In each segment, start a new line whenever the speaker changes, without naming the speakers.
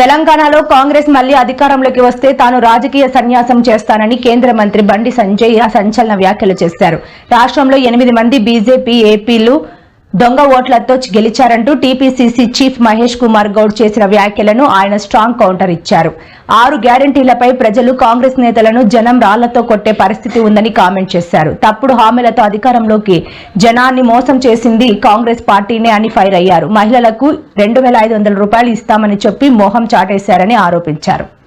తెలంగాణలో కాంగ్రెస్ మళ్ళీ అధికారంలోకి వస్తే తాను రాజకీయ సన్యాసం చేస్తానని కేంద్ర మంత్రి బండి సంజయ్ సంచలన వ్యాఖ్యలు చేశారు. రాష్ట్రంలో ఎనిమిది మంది బీజేపీ ఏపీలు దొంగ ఓట్లతో గెలిచారంటూ టీపీసీసీ చీఫ్ మహేష్ కుమార్ గౌడ్ చేసిన వ్యాఖ్యలను ఆయన స్ట్రాంగ్ కౌంటర్ ఇచ్చారు. ఆరు గ్యారంటీలపై ప్రజలు కాంగ్రెస్ నేతలను జనం రాళ్ళతో కొట్టే పరిస్థితి ఉందని కామెంట్ చేశారు. తప్పుడు హామీలతో అధికారంలోకి జనాన్ని మోసం చేసింది కాంగ్రెస్ పార్టీనే అని ఫైర్ అయ్యారు. మహిళలకు రెండు వేల ఐదు వందల రూపాయలు ఇస్తామని చెప్పి మోహం చాటేశారని ఆరోపించారు.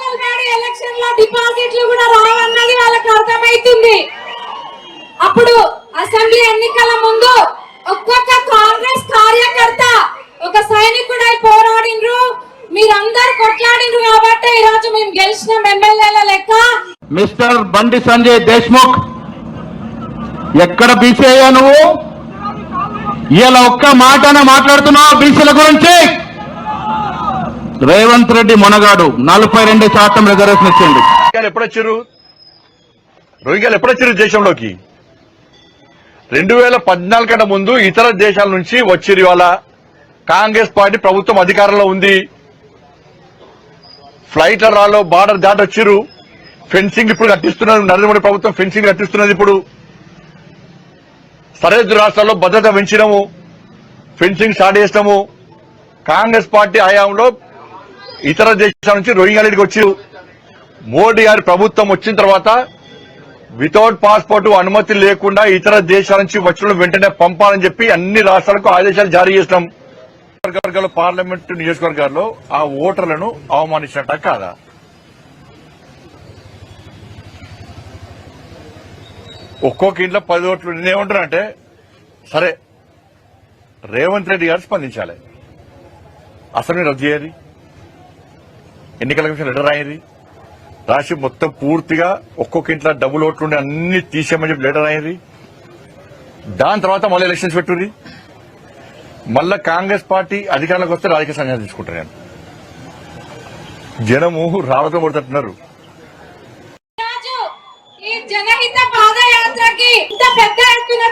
లోకల్ బాడీ ఎలక్షన్లో డిపాజిట్లు కూడా రావన్నది వాళ్ళకి అర్థమైతుంది. అప్పుడు అసెంబ్లీ ఎన్నికల ముందు ఒక్కొక్క కాంగ్రెస్ కార్యకర్త ఒక సైనికుడై పోరాడినరు. మీరందరు కొట్లాడినరు కాబట్టి ఈ రోజు మేము గెలిచిన ఎమ్మెల్యేల లెక్క.
మిస్టర్ బండి సంజయ్ దేశ్ముఖ్ ఎక్కడ బీసీ అయ్యా నువ్వు? ఇలా ఒక్క మాటన మాట్లాడుతున్నావు బీసీల గురించి? రేవంత్ రెడ్డి మొనగాడు. నలభై రెండు శాతం రిజర్వేషన్ ఇచ్చిండు.
ఎప్పుడొచ్చారు రోహింగ్యాలు ఎప్పుడొచ్చారు దేశంలోకి? రెండు వేల పద్నాలుగు కంటే ముందు ఇతర దేశాల నుంచి వచ్చిరు ఇవాళ. కాంగ్రెస్ పార్టీ ప్రభుత్వం అధికారంలో ఉంది. ఫ్లైట్ల రాలో బార్డర్ దాటి వచ్చిరు ఫెన్సింగ్ ఇప్పుడు కట్టిస్తున్నారు. నరేంద్ర మోడీ ప్రభుత్వం ఫెన్సింగ్ కట్టిస్తున్నది ఇప్పుడు. సరిహద్దు రాష్ట్రాల్లో భద్రత పెంచినము. ఫెన్సింగ్ స్టార్ట్ చేసినాము. కాంగ్రెస్ పార్టీ హయాంలో ఇతర దేశాల నుంచి రోహింగ్యాలకి వచ్చి మోడీ గారి ప్రభుత్వం వచ్చిన తర్వాత వితౌట్ పాస్పోర్ట్ అనుమతి లేకుండా ఇతర దేశాల నుంచి వచ్చిన వెంటనే పంపాలని చెప్పి అన్ని రాష్ట్రాలకు ఆదేశాలు జారీ చేసినాం. వర్గాల పార్లమెంట్ నియోజకవర్గాల్లో ఆ ఓటర్లను అవమానించినట్ట కాదా? ఒక్కొక్క ఇంట్లో పది ఓట్లు నేనేమంటున్నా సరే రేవంత్ రెడ్డి గారు స్పందించాలి. అసలు రద్దు చేయాలి? ఎన్నికల కమిషన్ లెటర్ రాయింది. రాసి మొత్తం పూర్తిగా ఒక్కొక్క ఇంట్లో డబ్బులు ఓట్లు అన్ని తీసేయమని చెప్పి లెటర్ రాయింది. దాని తర్వాత మళ్ళీ ఎలక్షన్స్ పెట్టుంది మళ్ళా కాంగ్రెస్ పార్టీ అధికారంలోకి వస్తే రాజకీయ సంఘాలు తీసుకుంటారు నేను జనము రాళ్ళతో కొడుతున్నారు.
జనహిత పాదయాత్రకి ఇంత పెద్ద ఎత్తున